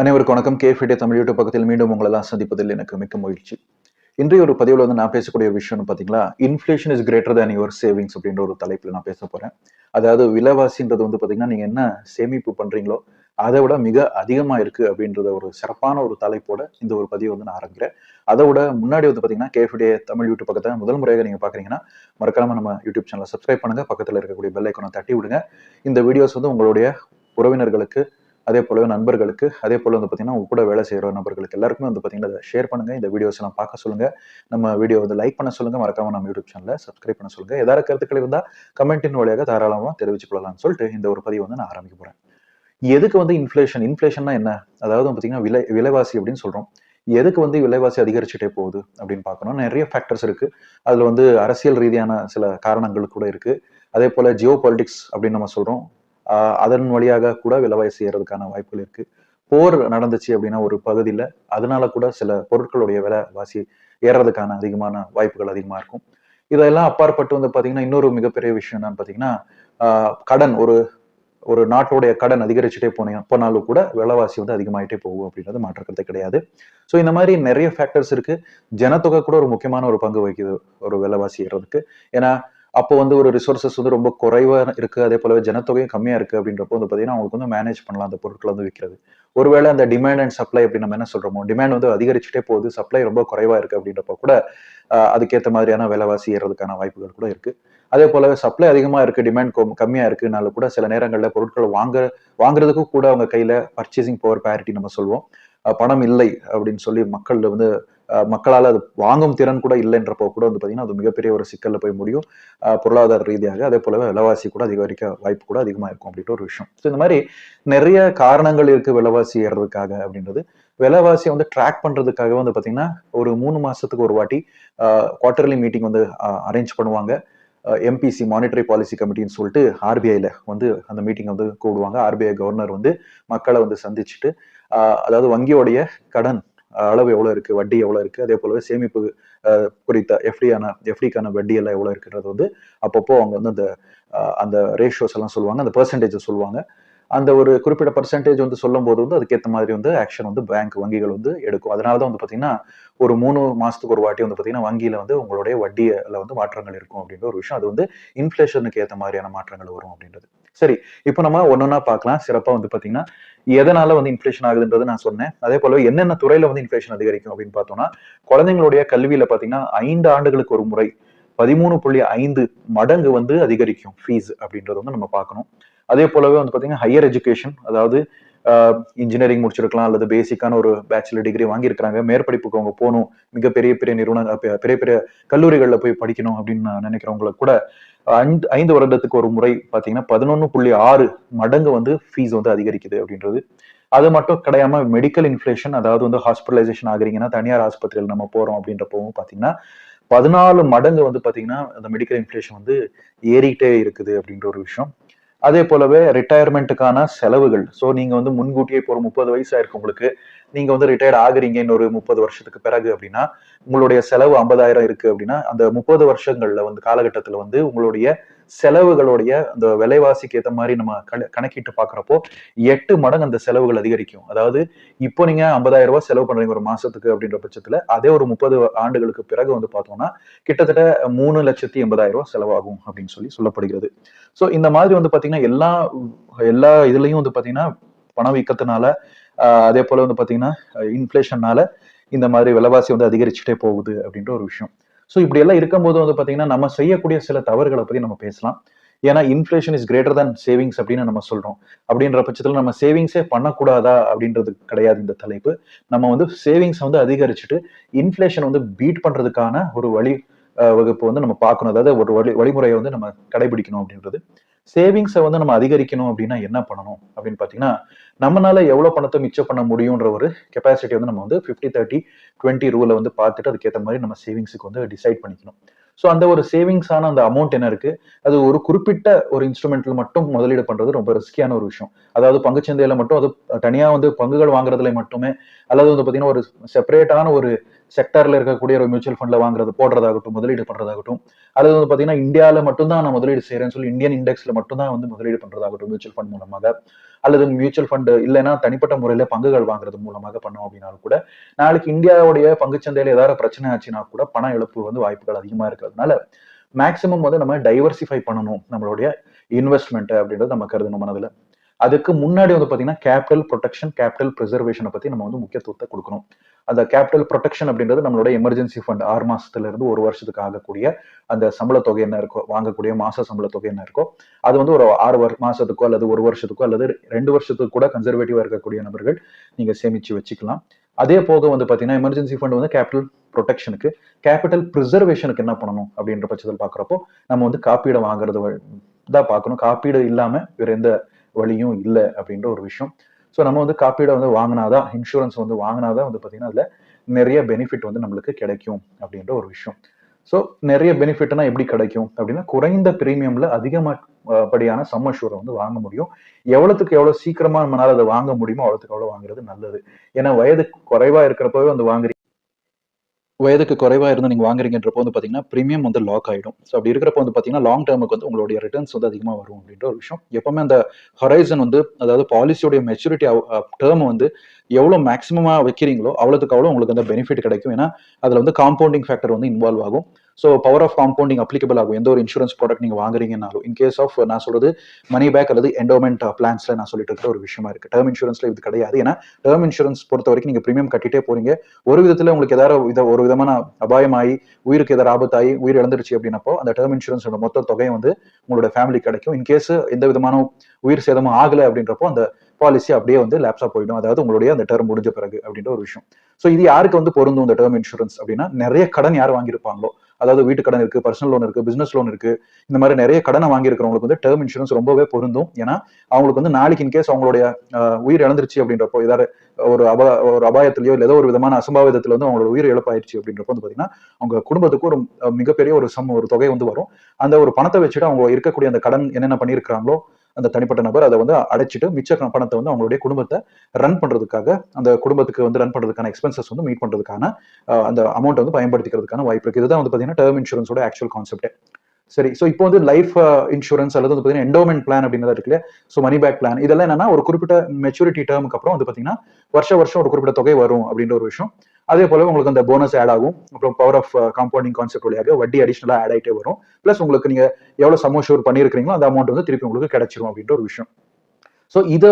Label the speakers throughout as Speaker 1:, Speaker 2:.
Speaker 1: அனைவருக்கும் வணக்கம். K FIDE Tamil YouTube பக்கத்தில் மீண்டும் உங்களெல்லாம் சந்திப்பதில் எனக்கு மிக்க மகிழ்ச்சி. இன்றைய ஒரு பதிவில் வந்து நான் பேசக்கூடிய ஒரு விஷயம்னு பார்த்தீங்களா inflation is greater than your savings அப்படின்ற ஒரு தலைப்பில் நான் பேச போகிறேன் அதாவது விலைவாசின்றது வந்து பார்த்தீங்கன்னா நீங்கள் என்ன சேமிப்பு பண்ணுறீங்களோ அதை விட மிக அதிகமாக இருக்குது அப்படின்றத ஒரு சிறப்பான ஒரு தலைப்போட இந்த ஒரு பதிவை வந்து நான் ஆரம்பிக்கிறேன். அதை விட முன்னாடி வந்து பார்த்தீங்கன்னா கேஃபிடே தமிழ் யூடியூப் பக்கத்தை முதல் முறையாக நீங்கள் பார்க்குறீங்கன்னா மறக்காம நம்ம யூடியூப் சேனலை சப்ஸ்கிரைப் பண்ணுங்கள் பக்கத்தில் இருக்கக்கூடிய பெல் ஐக்கனை தட்டி விடுங்க. இந்த வீடியோஸ் வந்து உங்களுடைய உறவினர்களுக்கு அதே போலவே நண்பர்களுக்கு அதே போல வந்து பார்த்தீங்கன்னா உங்க கூட வேலை செய்கிற நபர்களுக்கு எல்லாருக்குமே வந்து பார்த்தீங்கன்னா ஷேர் பண்ணுங்க. இந்த வீடியோஸ் எல்லாம் பார்க்க சொல்லுங்க. நம்ம வீடியோ வந்து லைக் பண்ண சொல்லுங்க. மறக்காம நம்ம யூடியூப் சேனலில் சப்ஸ்கிரைப் பண்ண சொல்லுங்க. ஏதாவது கருத்துக்கள் இருந்தால் கமெண்டின் வழியாக தாராளமாக தெரிவிச்சு கொள்ளலாம்னு சொல்லிட்டு இந்த ஒரு பதிவு வந்து நான் ஆரம்பிக்க போறேன். எதுக்கு வந்து இன்ஃப்ளேஷன் இன்ஃப்ளேஷன்னா என்ன? அதாவது பார்த்தீங்கன்னா விலை விலைவாசி அப்படின்னு சொல்றோம். எதுக்கு வந்து விலைவாசி அதிகரிச்சுட்டே போகுது அப்படின்னு பார்க்கணும். நிறைய ஃபேக்டர்ஸ் இருக்கு. அதில் வந்து அரசியல் ரீதியான சில காரணங்கள் கூட இருக்கு. அதே போல ஜியோ பாலிடிக்ஸ் அப்படின்னு நம்ம சொல்றோம். அதன் வழியாக கூட விலைவாசி ஏறதுக்கான வாய்ப்புகள் இருக்கு. போர் நடந்துச்சு அப்படின்னா ஒரு பகுதியில் அதனால கூட சில பொருட்களுடைய விலைவாசி ஏறதுக்கான அதிகமான வாய்ப்புகள் அதிகமாக இருக்கும். இதெல்லாம் அப்பாற்பட்டு வந்து பார்த்தீங்கன்னா இன்னொரு மிகப்பெரிய விஷயம் என்னன்னு பார்த்தீங்கன்னா கடன் ஒரு ஒரு நாட்டோடைய கடன் அதிகரிச்சுட்டே போனீங்க போனாலும் கூட விலைவாசி வந்து அதிகமாயிட்டே போகும் அப்படின்றது மாற்றக்கிறதே கிடையாது. ஸோ இந்த மாதிரி நிறைய ஃபேக்டர்ஸ் இருக்கு. ஜனத்தொகை கூட ஒரு முக்கியமான ஒரு பங்கு வகிக்குது ஒரு விலைவாசி ஏறதுக்கு. ஏன்னா அப்போ வந்து ஒரு ரிசோர்சஸ் வந்து ரொம்ப குறைவாக இருக்கு. அதே போலவே ஜனத்தொகையும் கம்மியா இருக்கு அப்படின்றப்போ வந்து பார்த்தீங்கன்னா அவங்களுக்கு வந்து மேனேஜ் பண்ணலாம் அந்த பொருட்களை வந்து விற்கிறது ஒருவேளை அந்த டிமாண்ட் அண்ட் சப்ளை அப்படி நம்ம என்ன சொல்றோமோ டிமாண்ட் வந்து அதிகரிச்சுட்டே போகுது சப்ளை ரொம்ப குறைவா இருக்கு அப்படின்றப்போ கூட அதுக்கேற்ற மாதிரியான விலைவாசி ஏறதுக்கான வாய்ப்புகள் கூட இருக்கு. அதே போலவே சப்ளை அதிகமா இருக்கு டிமாண்ட் கம்மியா இருக்குனால கூட சில நேரங்களில் பொருட்களை வாங்க வாங்குறதுக்கும் கூட அவங்க கையில பர்ச்சேசிங் பவர் பேரிட்டி நம்ம சொல்லுவோம் பணம் இல்லை அப்படின்னு சொல்லி மக்கள் வந்து மக்களால் அது வாங்கும் திறன் கூட இல்லைன்றப்போ கூட வந்து பார்த்தீங்கன்னா அது மிகப்பெரிய ஒரு சிக்கலில் போய் முடியும். பொருளாதார ரீதியாக. அதே போலவே விலைவாசி கூட அதிகரிக்க வாய்ப்பு கூட அதிகமாக இருக்கும் அப்படின்ற ஒரு விஷயம். ஸோ இந்த மாதிரி நிறைய காரணங்கள் இருக்குது விலைவாசி ஏறுறதுக்காக அப்படின்றது. விலைவாசியை வந்து ட்ராக் பண்ணுறதுக்காக வந்து பார்த்தீங்கன்னா ஒரு மூணு மாதத்துக்கு ஒரு வாட்டி குவார்டர்லி மீட்டிங் வந்து அரேஞ்ச் பண்ணுவாங்க. எம்பிசி மானிட்டரி பாலிசி கமிட்டின்னு சொல்லிட்டு ஆர்பிஐல வந்து அந்த மீட்டிங் வந்து கூடுவாங்க. ஆர்பிஐ கவர்னர் வந்து மக்களை வந்து சந்திச்சுட்டு அதாவது வங்கியோடைய கடன் அளவு எவ்வளோ இருக்குது வட்டி எவ்வளோ இருக்குது அதே போலவே சேமிப்பு குறித்த எஃப்டியான எஃப்டிக்கான வட்டி எல்லாம் எவ்வளவு இருக்குன்றது வந்து அப்பப்போ அவங்க வந்து அந்த அந்த ரேஷியோஸ் எல்லாம் சொல்லுவாங்க அந்த பெர்சன்டேஜ் சொல்லுவாங்க. அந்த ஒரு குறிப்பிட்ட பர்சன்டேஜ் வந்து சொல்லும் போது வந்து அதுக்கேற்ற மாதிரி வந்து ஆக்ஷன் வந்து பேங்க் வங்கிகள் வந்து எடுக்கும். அதனால தான் வந்து பார்த்தீங்கன்னா ஒரு மூணு மாதத்துக்கு ஒரு வாட்டி வந்து பார்த்தீங்கன்னா வங்கியில் வந்து உங்களுடைய வட்டியில் வந்து மாற்றங்கள் இருக்கும் அப்படின்ற ஒரு விஷயம். அது வந்து இன்ஃப்ளேஷனுக்கு ஏற்ற மாதிரியான மாற்றங்கள் வரும் அப்படின்றது. சரி இப்போ நம்ம ஒன்னொன்னா பார்க்கலாம். சிறப்பா வந்து பாத்தீங்கன்னா எதனால வந்து இன்ஃபிளேஷன் ஆகுதுன்றது நான் சொன்னேன். அதே போல என்னென்ன துறையில வந்து இன்ஃபிளேஷன் அதிகரிக்கும் அப்படின்னு பார்த்தோம்னா குழந்தைங்களுடைய கல்வியில பாத்தீங்கன்னா ஐந்து ஆண்டுகளுக்கு ஒரு முறை பதிமூணு புள்ளி ஐந்து மடங்கு வந்து அதிகரிக்கும் ஃபீஸ் அப்படின்றத வந்து நம்ம பார்க்கணும். அதே போலவே வந்து பாத்தீங்கன்னா ஹையர் எஜுகேஷன் அதாவது இன்ஜினியரிங் முடிச்சிருக்கலாம் அல்லது பேசிக்கான ஒரு பேச்சுலர் டிகிரி வாங்கியிருக்கிறாங்க. மேற்படிப்புக்கு அவங்க போகணும். மிகப்பெரிய பெரிய நிறுவன பெரிய பெரிய கல்லூரிகளில் போய் படிக்கணும் அப்படின்னு நான் நினைக்கிறவங்களுக்கு கூட ஐந்து ஐந்து வருடத்துக்கு ஒரு முறை பார்த்தீங்கன்னா பதினொன்று புள்ளி ஆறு மடங்கு வந்து ஃபீஸ் வந்து அதிகரிக்குது அப்படின்றது. அது மட்டும் கிடையாம மெடிக்கல் இன்ஃப்ளேஷன் அதாவது வந்து ஹாஸ்பிட்டலைசேஷன் ஆகுறீங்கன்னா தனியார் ஆஸ்பத்திரியில் நம்ம போறோம் அப்படின்றப்பவும் பார்த்தீங்கன்னா பதினாலு மடங்கு வந்து பார்த்தீங்கன்னா அந்த மெடிக்கல் இன்ஃப்ளேஷன் வந்து ஏறிக்கிட்டே இருக்குது அப்படின்ற ஒரு விஷயம். அதே போலவே ரிட்டையர்மெண்ட்டுக்கான செலவுகள். ஸோ நீங்க வந்து முன்கூட்டியே இப்போ ஒரு முப்பது வயசு ஆயிருக்கு உங்களுக்கு. நீங்க வந்து ரிட்டையர்ட் ஆகுறீங்க இன்னொரு முப்பது வருஷத்துக்கு பிறகு அப்படின்னா உங்களுடைய செலவு ஐம்பதாயிரம் இருக்கு அப்படின்னா அந்த முப்பது வருஷங்கள்ல வந்து காலகட்டத்தில் வந்து உங்களுடைய செலவுகளுடைய அந்த விலைவாசிக்கு ஏற்ற மாதிரி நம்ம கணக்கிட்டு பாக்குறப்போ எட்டு மடங்கு அந்த செலவுகள் அதிகரிக்கும். அதாவது இப்போ நீங்க ஐம்பதாயிரம் ரூபாய் செலவு பண்றீங்க ஒரு மாசத்துக்கு அப்படின்ற பட்சத்துல அதே ஒரு முப்பது ஆண்டுகளுக்கு பிறகு வந்து பார்த்தோம்னா கிட்டத்தட்ட மூணு லட்சத்தி எண்பதாயிரம் ரூபாய் செலவாகும் அப்படின்னு சொல்லி சொல்லப்படுகிறது. ஸோ இந்த மாதிரி வந்து பாத்தீங்கன்னா எல்லா எல்லா இதுலயும் வந்து பாத்தீங்கன்னா பணவீக்கத்தினால அதே போல வந்து பாத்தீங்கன்னா இன்ஃபிளேஷன்னால இந்த மாதிரி விலைவாசி வந்து அதிகரிச்சுட்டே போகுது அப்படின்ற ஒரு விஷயம். ஸோ இப்படி எல்லாம் இருக்கும்போது வந்து பார்த்தீங்கன்னா நம்ம செய்யக்கூடிய சில தவறுகளை பற்றி நம்ம பேசலாம். ஏன்னா inflation is greater than savings அப்படின்னு நம்ம சொல்றோம். அப்படின்ற பட்சத்தில் நம்ம சேவிங்ஸே பண்ணக்கூடாதா அப்படின்றது கிடையாது இந்த தலைப்பு. நம்ம வந்து சேவிங்ஸ் வந்து அதிகரிச்சுட்டு இன்ஃபிளேஷன் வந்து பீட் பண்றதுக்கான ஒரு வழி வகுப்பு வந்து நம்ம பார்க்கணும். அதாவது ஒரு வழி வழிமுறையை வந்து நம்ம கடைபிடிக்கணும் அப்படின்றது. சேவிங்ஸை வந்து நம்ம அதிகரிக்கணும் அப்படின்னா என்ன பண்ணணும்? அப்படின்னு பார்த்தீங்கன்னா நம்மளால எவ்வளோ பணத்தை மிச்சம் பண்ண முடியுன்ற ஒரு கெப்பாசிட்டி வந்து நம்ம வந்து ஃபிஃப்டி தேர்ட்டி டுவெண்ட்டி ரூலை வந்து பார்த்துட்டு அதுக்கேற்ற மாதிரி நம்ம சேவிங்ஸுக்கு வந்து டிசைட் பண்ணிக்கணும். ஸோ அந்த ஒரு சேவிங்ஸான அந்த அமௌண்ட் என்ன இருக்கு? அது ஒரு குறிப்பிட்ட ஒரு இன்ஸ்ட்ருமெண்ட்ல மட்டும் முதலீடு பண்றது ரொம்ப ரிஸ்கியான ஒரு விஷயம். அதாவது பங்குச்சந்தையில மட்டும் அது தனியா வந்து பங்குகள் வாங்குறதுல மட்டுமே அல்லது வந்து பாத்தீங்கன்னா ஒரு செப்பரேட்டான ஒரு செக்டர்ல இருக்கக்கூடிய ஒரு மியூச்சுவல் ஃபண்ட்ல வாங்குறது போடுறதாகட்டும் முதலீடு பண்றதாகட்டும் அல்லது வந்து பாத்தீங்கன்னா இந்தியாவில மட்டும்தான் நான் முதலீடு செய்யறேன்னு சொல்லி இந்தியன் இண்டெக்ஸ்ல மட்டும்தான் வந்து முதலீடு பண்றதாகட்டும் மியூச்சுவல் ஃபண்ட் மூலமாக. அல்லது மியூச்சுவல் ஃபண்ட் இல்லைன்னா தனிப்பட்ட முறையில பங்குகள் வாங்குறது மூலமாக பண்ணோம் அப்படின்னாலும் கூட நாளைக்கு இந்தியாவுடைய பங்குச்சந்தையில ஏதாவது பிரச்சனை ஆச்சுன்னா கூட பண இழப்பு வந்து வாய்ப்புகள் அதிகமா இருக்கிறதுனால மேக்சிமம் வந்து நம்ம டைவர்சிஃபை பண்ணணும் நம்மளுடைய இன்வெஸ்ட்மெண்ட் அப்படின்றது நம்ம கருதணும் மனதில். அதுக்கு முன்னாடி வந்து பார்த்தீங்கன்னா கேபிட்டல் ப்ரொடெக்ஷன் கேபிட்டல் ப்ரிசர்வேஷனை பற்றி நம்ம வந்து முக்கியத்துவத்தை கொடுக்கணும். அந்த கேபிட்டல் ப்ரொடெக்ஷன் அப்படின்றது நம்மளோட எமர்ஜென்சி ஃபண்ட் ஆறு மாதத்துலேருந்து ஒரு வருஷத்துக்கு ஆகக்கூடிய அந்த சம்பள தொகை என்ன இருக்கோ வாங்கக்கூடிய மாச சம்பள தொகை என்ன இருக்கோ அது வந்து ஒரு ஆறு வரு மாசத்துக்கோ அல்லது ஒரு வருஷத்துக்கோ அல்லது ரெண்டு வருஷத்துக்கு கூட கன்சர்வேட்டிவாக இருக்கக்கூடிய நபர்கள் நீங்கள் சேமித்து வச்சுக்கலாம். அதே போக வந்து பார்த்தீங்கன்னா எமர்ஜென்சி ஃபண்ட் வந்து கேபிட்டல் ப்ரொடெக்ஷனுக்கு கேபிட்டல் ப்ரிசர்வேஷனுக்கு என்ன பண்ணணும் அப்படின்ற பட்சத்தில் பார்க்குறப்போ நம்ம வந்து காப்பீடு வாங்குறது தான் பார்க்கணும் காப்பீடு இல்லாமல் வேற எந்த வழியும் இல்லை அப்படின்ற ஒரு விஷயம். ஸோ நம்ம வந்து காப்பீடை வந்து வாங்கினாதான் இன்சூரன்ஸ் வந்து வாங்கினாதான் வந்து பார்த்தீங்கன்னா அதில் நிறைய பெனிஃபிட் வந்து நம்மளுக்கு கிடைக்கும் அப்படின்ற ஒரு விஷயம். ஸோ நிறைய பெனிஃபிட்னா எப்படி கிடைக்கும்? அப்படின்னா குறைந்த பிரீமியம்ல அதிகமாகப்படியான சம் அஷூரை வந்து வாங்க முடியும். எவ்வளவுக்கு எவ்வளவு சீக்கிரமா நம்மளால அதை வாங்க முடியுமோ அவ்வளோத்துக்கு எவ்வளோ வாங்குறது நல்லது. ஏன்னா வயது குறைவா இருக்கிறப்பவே வந்து வாங்குறீங்க. வயதுக்கு குறைவாக இருந்து நீங்கள் வாங்குறீங்கன்றப்போ வந்து பார்த்தீங்கன்னா ப்ரீமியம் வந்து லாக் ஆகிடும் ஸோ அப்படி இருக்கிறப்போ வந்து பார்த்தீங்கன்னா லாங் டேர்முக்கு வந்து உங்களுடைய ரிட்டர்ன்ஸ் வந்து அதிகமாக வரும் அப்படின்ற ஒரு விஷயம். எப்பவுமே அந்த ஹொரைசன் வந்து அதாவது பாலிசியோடைய மெச்சூரிட்டி டேர்ம் வந்து எவ்வளோ மேக்ஸிமமாக வைக்கிறீங்களோ அவ்வளோத்துக்கு அவ்வளோ உங்களுக்கு அந்த பெனிஃபிட் கிடைக்கும். ஏன்னா அதில் வந்து காம்பவுண்டிங் ஃபேக்டர் வந்து இன்வால்வ் ஆகும். So power of compounding applicable ஆகும். எந்த ஒரு இன்சூரன்ஸ் ப்ராடக்ட் நீங்கள் வாங்குறீங்கனாலும் இன் கேஸ் ஆஃப் நான் சொல்றது மணி பேக் அல்லது எண்டோமெண்ட் பிளான்ஸ்ல uh, நான் சொல்லிட்டு இருக்கிற ஒரு விஷயமா இருக்கு. டேர்ம் இன்சூரன்ஸ்ல இது கிடையாது. ஏன்னா டேர்ம் இன்சூரன்ஸ் பொறுத்த வரைக்கும் நீங்க பிரீமியம் கட்டிட்டே போறீங்க. ஒரு விதத்துல உங்களுக்கு ஏதாவது வித ஒரு விதமான அபாயமாயி உயிருக்கு ஏதாவது ஆபத்தாயி உயிர் இழந்துருச்சு அப்படின்னப்போ அந்த டேர்ம் இன்சூரன்ஸோட மொத்த தொகையை வந்து உங்களோட ஃபேமிலி கிடைக்கும். இன் கேஸ் எந்த விதமான உயிர் சேதமும் ஆகலை அப்படின்றப்போ அந்த பாலிசி அப்படியே வந்து லேப்ஸா போயிடும். அதாவது உங்களுடைய அந்த டேர்ம் முடிஞ்ச பிறகு அப்படின்ற ஒரு விஷயம். ஸோ இது யாருக்கு வந்து பொருந்தும் இந்த டேர்ம் இன்சூரன்ஸ் அப்படின்னா நிறைய கடன் யார் வாங்கியிருப்பாங்களோ அதாவது வீட்டு கடன் இருக்கு பர்சனல் லோன் இருக்கு பிசினஸ் லோன் இருக்கு இந்த மாதிரி நிறைய கடனை வாங்கியிருக்கிறவங்களுக்கு வந்து டேர்ம் இன்சூரன்ஸ் ரொம்பவே பொருந்தும். ஏன்னா அவங்களுக்கு வந்து நாளைக்கு இன்கேஸ் அவங்களுடைய உயிர் இழந்துருச்சு அப்படின்றப்போ ஏதாவது ஒரு அபா ஒரு அபாயத்திலயோ இல்லை ஏதோ ஒரு விதமான அசம்பாவிதத்துல வந்து அவங்களோட உயிர் இழப்பாயிருச்சு அப்படின்றப்போ வந்து பாத்தீங்கன்னா அவங்க குடும்பத்துக்கு ஒரு மிகப்பெரிய ஒரு சம் ஒரு தொகை வந்து வரும். அந்த ஒரு பணத்தை வச்சுட்டு அவங்க இருக்கக்கூடிய அந்த கடன் என்னென்ன பண்ணியிருக்கிறாங்களோ அந்த தனிப்பட்ட நபர் அதை வந்து அடைச்சிட்டு மிச்ச பணத்தை வந்து அவங்களுடைய குடும்பத்தை ரன் பண்றதுக்காக அந்த குடும்பத்துக்கு வந்து ரன் பண்றதுக்கான எக்ஸ்பென்சஸ் வந்து மீட் பண்றதுக்கான அந்த அமௌண்ட் வந்து பயன்படுத்திக்கிறதுக்கான வாய்ப்பு இருக்கு. இதுதான் வந்து பாத்தீங்கன்னா டேர்ம் இன்சூரன்ஸோட ஆக்சுவல் கான்செப்ட் சரி ஸோ இப்போ வந்து லைஃப் இன்சூரன்ஸ் அல்லது வந்து பார்த்தீங்கன்னா எண்டோமெண்ட் பிளான் அப்படின்றத இருக்கு இல்லையா? ஸோ மணி பேக் பிளான் இதெல்லாம் என்னன்னா ஒரு குறிப்பிட்ட மெச்சூரிட்டி டேர்முக்கு அப்புறம் வந்து பார்த்தீங்கன்னா வருஷ வருஷம் ஒரு குறிப்பிட்ட தொகை வரும் அப்படின்ற ஒரு விஷயம். அதே போல உங்களுக்கு அந்த போனஸ் ஆட் ஆகும். அப்புறம் பவர் ஆஃப் காம்பவுண்டிங் கான்செப்ட் வழியாக வட்டி அடிஷனலா ஆட் ஆகிட்டே வரும். ப்ளஸ் உங்களுக்கு நீங்க எவ்வளவு சமோஷூர் பண்ணியிருக்கீங்களோ அந்த அமௌண்ட் வந்து திருப்பி உங்களுக்கு கிடைச்சிரும் அப்படின்ற ஒரு விஷயம். ஸோ இதை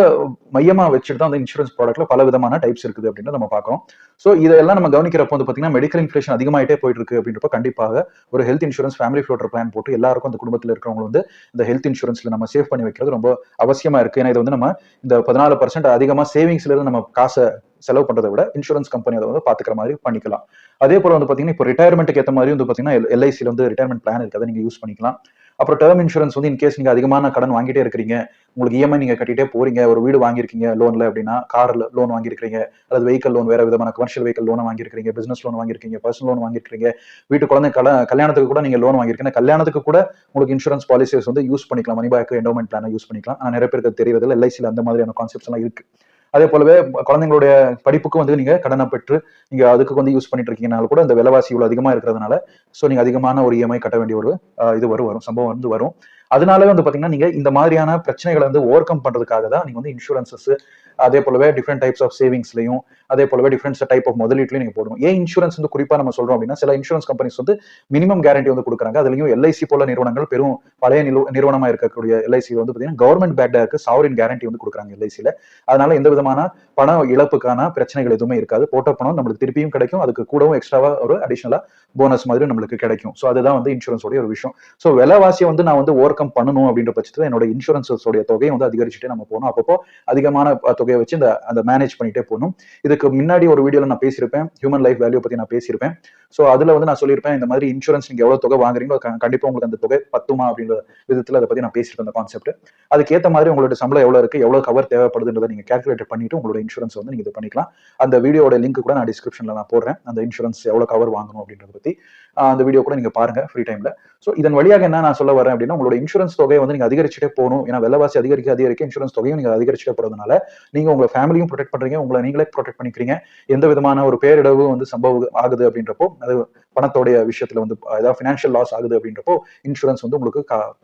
Speaker 1: மையமாக வச்சுட்டு தான் அந்த இன்சூரன்ஸ் ப்ராடக்ட்ல பல விதமான டைப்ஸ் இருக்குது அப்படின்னு நம்ம பார்க்குறோம். ஸோ இதெல்லாம் நம்ம கவனிக்கிறப்போ வந்து பார்த்தீங்கன்னா மெடிக்கல் இன்ஃபிளேஷன் அதிகமாயிட்டே போயிட்டு இருக்கு அப்படின்றப்ப கண்டிப்பாக ஒரு health insurance family floater plan போட்டு எல்லாருக்கும் அந்த குடும்பத்தில் இருக்கிறவங்க வந்து இந்த ஹெல்த் இன்சூரன்ஸ்ல நம்ம சேவ் பண்ணி வைக்கிறது ரொம்ப அவசியமா இருக்கு. ஏன்னா இது வந்து நம்ம இந்த பதினாலு பர்சன்ட் அதிகமாக சேவிங்ஸ்ல இருந்து நம்ம காசை செலவு பண்றதை விட இன்சூரன்ஸ் கம்பெனி அதை வந்து பாத்துக்கிற மாதிரி பண்ணிக்கலாம். அதே போல வந்து பாத்தீங்கன்னா இப்போ ரிட்டையர்மெண்ட்டுக்கு ஏற்ற மாதிரி வந்து பாத்தீங்கன்னா எல்ஐசியில் வந்து ரிட்டையர்மெண்ட் பிளான் இருக்கு அதை நீங்க யூஸ் பண்ணிக்கலாம். அப்புறம் டேர்ம் இன்சூரன்ஸ் வந்து இன்கேஸ் நீங்க அதிகமான கடன் வாங்கிட்டே இருக்கிறீங்க உங்களுக்கு இஎம்ஐ நீங்க கட்டிட்டே போறீங்க ஒரு வீடு வாங்கியிருக்கீங்க லோன்ல அப்படின்னா கார்ல லோன் வாங்கியிருக்கீங்க அல்லது வெஹிக்கல் லோன் வேற விதமான கமர்ஷியல் வெஹிக்கல் லோன் வாங்கியிருக்கீங்க பிசினஸ் லோன் வாங்கியிருக்கீங்க பர்சனல் லோன் வாங்கியிருக்கீங்க வீட்டு குழந்தை கல கல்யாணத்துக்கு கூட நீங்க லோன் வாங்கியிருக்கீங்க. கல்யாணத்துக்கு கூட உங்களுக்கு இன்சூரன்ஸ் பாலிசிஸ் வந்து யூஸ் பண்ணிக்கலாம். Money back endowment plan use பண்ணிக்கலாம். ஆனா நிறைய பேருக்கு அது தெரியறதில்ல. எல்ஐசியில் அந்த மாதிரியான கான்செப்ட்ஸ் எல்லாம் இருக்கு. அதே போலவே குழந்தைங்களுடைய படிப்புக்கு வந்து நீங்க கடனை பெற்று நீங்க அதுக்கு வந்து யூஸ் பண்ணிட்டு இருக்கீங்கனால கூட இந்த விலைவாசி இவ்வளவு அதிகமா இருக்கிறதுனால ஸோ நீங்க அதிகமான ஒரு இஎம்ஐ கட்ட வேண்டிய ஒரு இது வரும் வரும் சம்பவம் வந்து வரும். அதனாலவே வந்து பாத்தீங்கன்னா நீங்க இந்த மாதிரியான பிரச்சனைகளை வந்து ஓவர் கம் பண்றதுக்காக தான் நீங்க வந்து இன்சூரன்சஸ் அதே போலவே டிஃப்ரெண்ட் டைப்ஸ் ஆஃப் சேவிங்ஸ்லையும் அதே போலவே டிஃப்ரெண்ட் டைப் ஆஃப் முதலீட்லையும் நீங்க போடணும். ஏன் இன்சூரன்ஸ் வந்து குறிப்பா நம்ம சொல்றோம் அப்படின்னா சில இன்சூரன்ஸ் கம்பெனிஸ் வந்து மினிமம் கேரண்டி வந்து கொடுக்குறாங்க. அதுலயும் எல்ஐசி போல நிறுவனங்கள் பெரும் பழைய நிறுவனமா இருக்கக்கூடிய எல்ஐசி வந்து பாத்தீங்கன்னா கவர்மெண்ட் பேக்டா இருக்கு சாவரின் கேரண்டி வந்து கொடுக்குறாங்க எல்ஐசியில அதனால எந்த விதமான பண இழப்புக்கான பிரச்சனைகள் எதுவுமே இருக்காது. போட்ட பணம் நம்மளுக்கு திருப்பியும் கிடைக்கும். அதுக்கு கூடவும் எக்ஸ்ட்ராவா ஒரு அடிஷனலா போனஸ் மாதிரி நம்மளுக்கு கிடைக்கும். ஸோ அதுதான் வந்து இன்சூரன்ஸோட ஒரு விஷயம். ஸோ விலைவாசியை வந்து நான் வந்து ஓவர் கம் பண்ணணும் அப்படின்ற பட்சத்தில் என்னோட இன்சூரன்ஸோடைய தொகையை வந்து அதிகரிச்சுட்டே நம்ம போகணும். அப்பப்போ அதிகமான தொகையை வச்சு இந்த அந்த மேனேஜ் பண்ணிட்டே போகணும். இதுக்கு முன்னாடி ஒரு வீடியோவில் நான் பேசியிருப்பேன். ஹியூமன் லைஃப் வேல்யூ பற்றி நான் பேசியிருப்பேன். ஸோ அதில் வந்து நான் சொல்லியிருப்பேன் இந்த மாதிரி இன்சூரன்ஸ் நீங்கள் எவ்வளோ தொகை வாங்குறீங்களோ கண்டிப்பாக உங்களுக்கு அந்த தொகை பத்துமா அப்படின்ற விதத்தில் அதை பற்றி நான் பேசியிருப்பேன் அந்த கான்செப்ட் அதுக்கேற்ற மாதிரி உங்களோட சம்பளம் எவ்வளோ இருக்குது எவ்வளோ கவர் தேவைப்படுதுன்றதை நீங்கள் கால்குலேட் பண்ணிட்டு உங்களோட இன்சூரன்ஸ் வந்து நீங்கள் இது பண்ணிக்கலாம். அந்த வீடியோட லிங்க் கூட நான் டிஸ்கிரிப்ஷனில் நான் போடுறேன். அந்த இன்சூரன்ஸ் எவ்வளோ கவர் வாங்கணும் அப்படின்றது. പറ്റി அந்த வீடியோ கூட நீங்க பாருங்க ஃப்ரீ டைம்ல ஸோ இதன் வழியாக என்ன நான் சொல்ல வரேன் அப்படின்னா உங்களோட இன்சூரன்ஸ் தொகையை வந்து நீங்க அதிகரிச்சுட்டே போகணும். ஏன்னா விலைவாசி அதிகரிக்க அதிகரிக்க இன்சூரன்ஸ் தொகையும் நீங்க அதிகரிச்சுட்டே போறதுனால நீங்க உங்க ஃபேமிலியும் ப்ரொடெக்ட் பண்றீங்க உங்களை நீங்களே ப்ரொடெக்ட் பண்ணிக்கிறீங்க. எந்த விதமான ஒரு பேரிடவு வந்து சம்பவம் ஆகுது அப்படின்றப்போ அது பணத்தோடைய விஷயத்துல வந்து ஏதாவது ஃபினான்ஷியல் லாஸ் ஆகுது அப்படின்றப்போ இன்சூரன்ஸ் வந்து உங்களுக்கு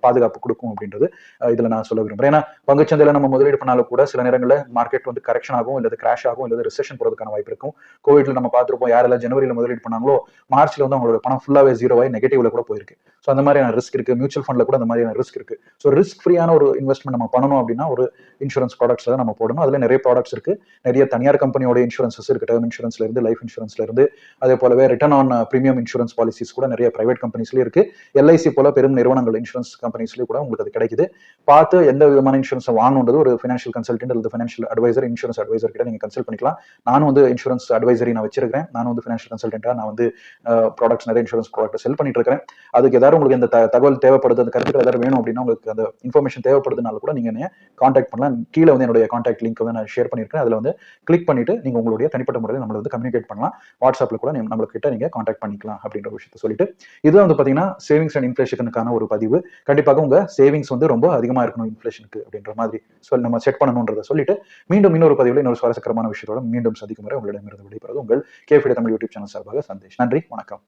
Speaker 1: பாதுகாப்பு கொடுக்கும் அப்படின்றது இதுல நான் சொல்ல விரும்புறேன். ஏன்னா பங்குச்சந்தையில நம்ம முதலீடு பண்ணாலும் கூட சில நேரங்களில் மார்க்கெட் வந்து கரெக்ஷன் ஆகும் இல்லது கிராஷ் ஆகும் இல்லது ரிசெஷன் போறதுக்கான வாய்ப்பு இருக்கும். கோவிட்ல நம்ம பார்த்துருப்போம் யாரெல்லாம் ஜனவரியில முதலீடு பண்ணாங்களோ மார்ச்ல வந்து அவங்களோட பணம் ஃபுல்லாவே ஜீரோவாய் நெகட்டிவ்ல கூட போயிருக்கு. ஸோ அந்த மாதிரியான ரிஸ்க் இருக்கு. மியூச்சுவல் ஃபண்ட்ல கூட அந்த மாதிரியான ரிஸ்க் இருக்கு. ஸோ ரிஸ்க் ஃப்ரீயான ஒரு இன்வெஸ்ட்மெண்ட் நம்ம பண்ணணும் அப்படின்னா ஒரு இன்சூரன்ஸ் ப்ராடக்ட்ஸ் தான் நம்ம போடணும். அதுல நிறைய ப்ராடக்ட்ஸ் இருக்கு. நிறைய தனியார் கம்பெனியோட இன்சூரன்ஸஸ் இருக்கு. டேர்ம் இன்சூரன்ஸ்ல இருந்து லைஃப் இன்சூரன்ஸ்ல இருந்து. அதே போலவே return on premium insurance policies கூட நிறைய பிரைவேட் கம்பெனிஸ்லயும் இருக்கு. எல்ஐசி போல பெரும் நிறுவனங்கள் இன்சூரன்ஸ் கம்பெனிஸ்லயும் கூட உங்களுக்கு அது கிடைக்குது. பார்த்து எந்த விதமான இன்சூரன்ஸ் வாங்கணுன்றது ஒரு ஃபினான்ஷியல் கன்சல்டன்ட் அல்லது ஃபினான்ஷியல் அட்வைசர் இன்சூரன்ஸ் அட்வைசர் கிட்ட நீங்க கன்சல்ட் பண்ணிக்கலாம். நானும் வந்து இன்சூரன்ஸ் அட்வைசரி நான் வச்சிருக்கேன் நான் வந்து ஃபினான்ஷியல் கன்சல்டன்ட்டா நான் வந்து ப்ராடக்ட்ஸ் நிறைய இன்சூரன்ஸ் ப்ராடக்ட் செல் பண்ணிட்டு இருக்கேன் அதுக்கு ஏதாவது உங்களுக்கு இந்த தகவல் தேவைப்படுது அந்த கருத்துக்கள் ஏதாவது வேணும் அப்படின்னா உங்களுக்கு அந்த இன்ஃபர்மேஷன் தேவைப்படுதுனால கூட நீங்க என்ன காண்டாக்ட் பண்ணலாம். கீழே வந்து என்னுடைய காண்டாக்ட் லிங்க் வந்து நான் ஷேர் பண்ணியிருக்கேன். அதுல வந்து கிளிக் பண்ணிட்டு நீங்க உங்களுடைய தனிப்பட்ட முறையில் நம்மள வந்து கம்யூனிகேட் பண்ணலாம். வாட்ஸ்அப்ல கூட நீங்க நம்மளுக்கு நீங்க காண்டாக்ட் பண்ணிக்கலாம் அப்படின்ற விஷயத்த சொல்லிட்டு. இது வந்து பாத்தீங்கன்னா சேவிங்ஸ் அண்ட் இன்ஃபிளேஷனுக்கான ஒரு பதிவு. கண்டிப்பாக உங்க சேவிங்ஸ் வந்து ரொம்ப அதிகமா இருக்கணும் இன்ஃபிளேஷனுக்கு அப்படின்ற மாதிரி சொல்லி நம்ம செட் பண்ணணுன்றதை சொல்லிட்டு மீண்டும் இன்னொரு பதிவில் இன்னொரு சுவாரஸ்யகரமான விஷயத்தோட மீண்டும் சந்திக்கும் வரை உங்களிடமிருந்து விடைபெறுவது உங்கள் கேஃபிட தமிழ் யூடியூப் சேனல் சார்பாக சந்தேஷ். நன்றி வணக்கம்.